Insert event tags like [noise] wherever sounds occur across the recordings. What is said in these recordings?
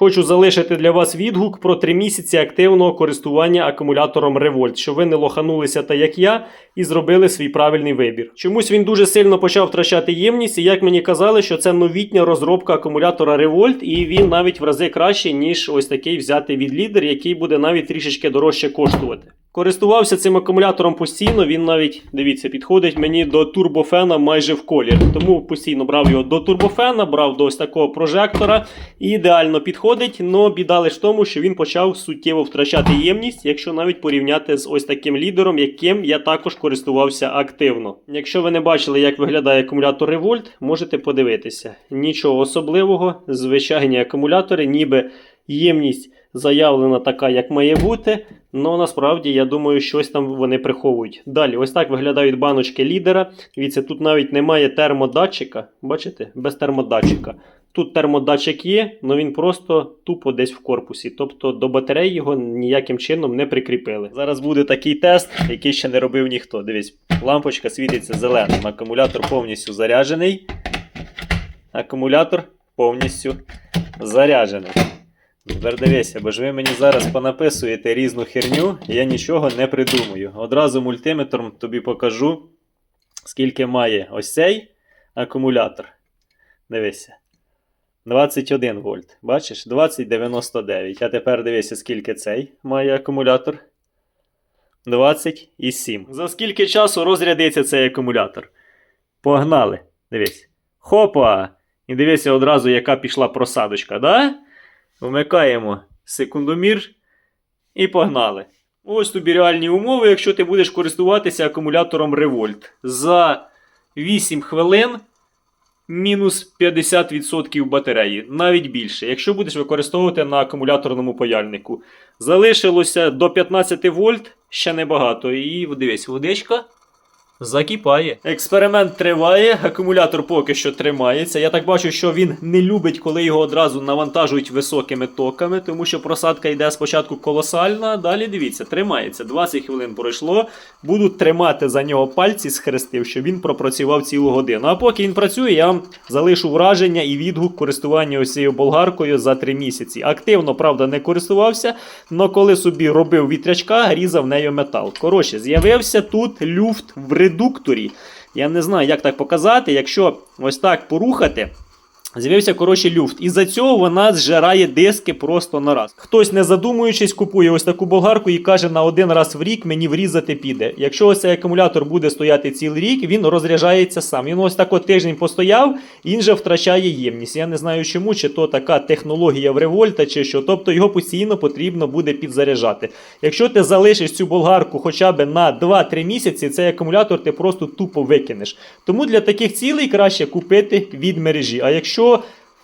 Хочу залишити для вас відгук про 3 місяці активного користування акумулятором Revolt, щоб ви не лоханулися та як я, і зробили свій правильний вибір. Чомусь він дуже сильно почав втрачати ємність, і як мені казали, що це новітня розробка акумулятора Revolt, і він навіть в рази краще, ніж ось такий взятий від лідер, який буде навіть трішечки дорожче коштувати. Користувався цим акумулятором постійно, він навіть, дивіться, підходить мені до турбофена майже в колір. Тому постійно брав його до турбофена, брав до ось такого прожектора і ідеально підходить. Но біда лише в тому, що він почав суттєво втрачати ємність, якщо навіть порівняти з ось таким лідером, яким я також користувався активно. Якщо ви не бачили, як виглядає акумулятор Revolt, можете подивитися. Нічого особливого, звичайні акумулятори, ніби ємність заявлена така, як має бути. але насправді я думаю, щось там вони приховують. Далі, ось так виглядають баночки лідера. Дивіться, тут навіть немає термодатчика. Бачите? Без термодатчика. Тут термодатчик є, але він просто тупо десь в корпусі. Тобто до батареї його ніяким чином не прикріпили. Зараз буде такий тест, який ще не робив ніхто. Дивись, лампочка світиться зеленим. Акумулятор повністю заряджений. Акумулятор повністю заряджений. Тепер дивися, бо ж ви мені зараз понаписуєте різну херню, я нічого не придумаю. Одразу мультиметром тобі покажу, скільки має ось цей акумулятор. Дивися. 21 вольт. Бачиш? 20,99. А тепер дивися, скільки цей має акумулятор. 27. За скільки часу розрядиться цей акумулятор? Погнали. Дивись. Хопа! І дивися одразу, яка пішла просадочка, да? Вмикаємо секундомір і погнали. Ось тобі реальні умови, якщо ти будеш користуватися акумулятором Revolt. За 8 хвилин мінус 50% батареї, навіть більше, якщо будеш використовувати на акумуляторному паяльнику. Залишилося до 15 вольт, ще небагато. І дивись, водичка закипає. Експеримент триває, акумулятор поки що тримається. Я так бачу, що він не любить, коли його одразу навантажують високими токами, тому що просадка йде спочатку колосальна, далі дивіться, тримається. 20 хвилин пройшло. Буду тримати за нього пальці схрестив, щоб він пропрацював цілу годину. А поки він працює, я вам залишу враження і відгук користування ось цією болгаркою за 3 місяці. Активно, правда, не користувався, але коли собі робив вітрячка, різав нею метал. Коротше, з'явився тут люфт в редукторі. Я не знаю, як так показати. Якщо ось так порухати, з'явився коротше люфт. І за цього вона зжирає диски просто на раз. Хтось, не задумуючись, купує ось таку болгарку і каже, на один раз в рік мені врізати піде. Якщо ось цей акумулятор буде стояти цілий рік, він розряджається сам. Він ось так от тиждень постояв, він же втрачає ємність. Я не знаю чому, чи то така технологія в револьта, чи що. Тобто його постійно потрібно буде підзаряджати. Якщо ти залишиш цю болгарку хоча б на 2-3 місяці, цей акумулятор ти просто тупо викинеш. Тому для таких цілей краще купити від мережі. А якщо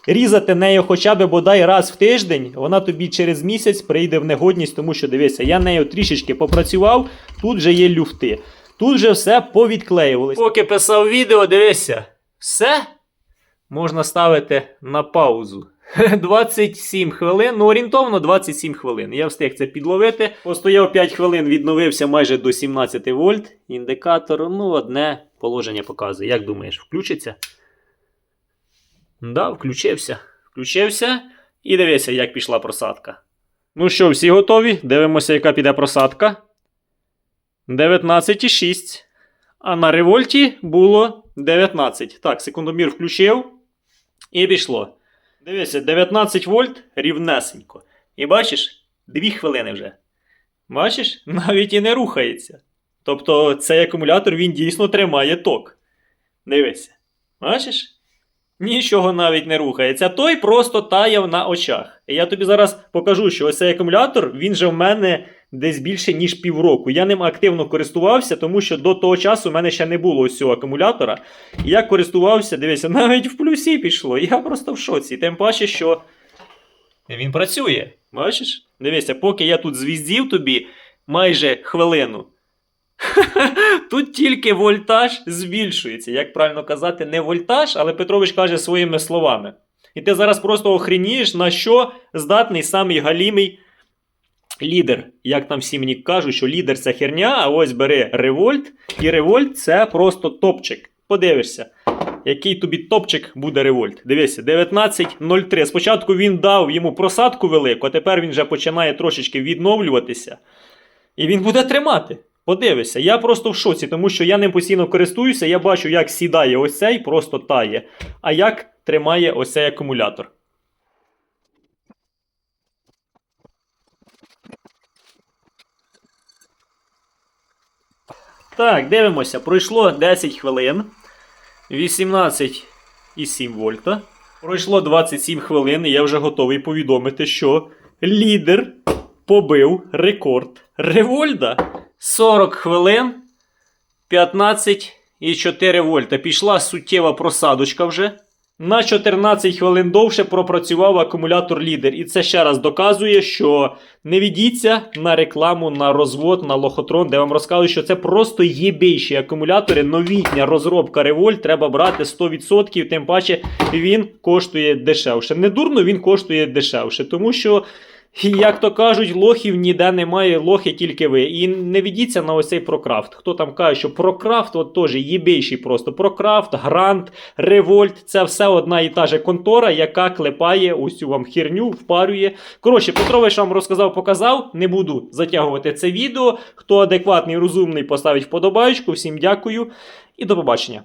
різати нею хоча б бодай раз в тиждень, вона тобі через місяць прийде в негодність, тому що дивися, я нею трішечки попрацював, тут вже є люфти. Тут вже все повідклеювалося. Поки писав відео, дивися, все можна ставити на паузу. [laughs] 27 хвилин, ну орієнтовно 27 хвилин. Я встиг це підловити. Постояв 5 хвилин, відновився майже до 17 вольт. Індикатор, ну, одне положення показує. Як думаєш, включиться? Да, включився. Включився. І дивися, як пішла просадка. Ну що, всі готові? Дивимося, яка піде просадка. 19,6. А на револьті було 19. Так, секундомір включив. І пішло. Дивися, 19 вольт рівнесенько. І бачиш, 2 хвилини вже. Бачиш, [laughs] навіть і не рухається. Тобто цей акумулятор він дійсно тримає ток. Дивися. Бачиш? Нічого навіть не рухається. Той просто таяв на очах. І я тобі зараз покажу, що ось цей акумулятор, він же в мене десь більше, ніж півроку. Я ним активно користувався, тому що до того часу в мене ще не було ось цього акумулятора. І я користувався, дивися, навіть в плюсі пішло. Я просто в шоці. Тим паче, що він працює. Бачиш? Дивися, поки я тут звіздів тобі майже хвилину. [laughs] Тут тільки вольтаж збільшується. Як правильно казати, не вольтаж, але Петрович каже своїми словами. І ти зараз просто охренієш, на що здатний самий галімий лідер. Як там всі мені кажуть, що лідер це херня, а ось бери револьт. І револьт це просто топчик. Подивишся. який тобі топчик буде револьт. Дивися, 19.03. Спочатку він дав йому просадку велику, а тепер він вже починає трошечки відновлюватися. І він буде тримати. Подивися, я просто в шоці, тому що я ним постійно користуюся, я бачу, як сідає ось цей, просто тає, а як тримає ось цей акумулятор. Так, дивимося. Пройшло 10 хвилин. 18,7 вольта. Пройшло 27 хвилин, і я вже готовий повідомити, що лідер побив рекорд Револьда. 40 хвилин 15,4 вольта. Пішла суттєва просадочка вже. На 14 хвилин довше пропрацював акумулятор лідер. І це ще раз доказує, що не ведіться на рекламу, на розвод, на лохотрон, де вам розказують, що це просто єбейші акумулятори. Новітня розробка Револьт треба брати 100%, тим паче він коштує дешевше. Не дурно він коштує дешевше, тому що. Як то кажуть, лохів ніде немає, лохи тільки ви. І не ведіться на ось цей прокрафт. Хто там каже, що прокрафт от теж єбейший просто. Прокрафт, грант, револьт це все одна і та же контора, яка клепає ось цю вам херню, впарює. Коротше, Петрович вам розказав, показав. Не буду затягувати це відео. Хто адекватний, розумний, поставить вподобайку. Всім дякую і до побачення.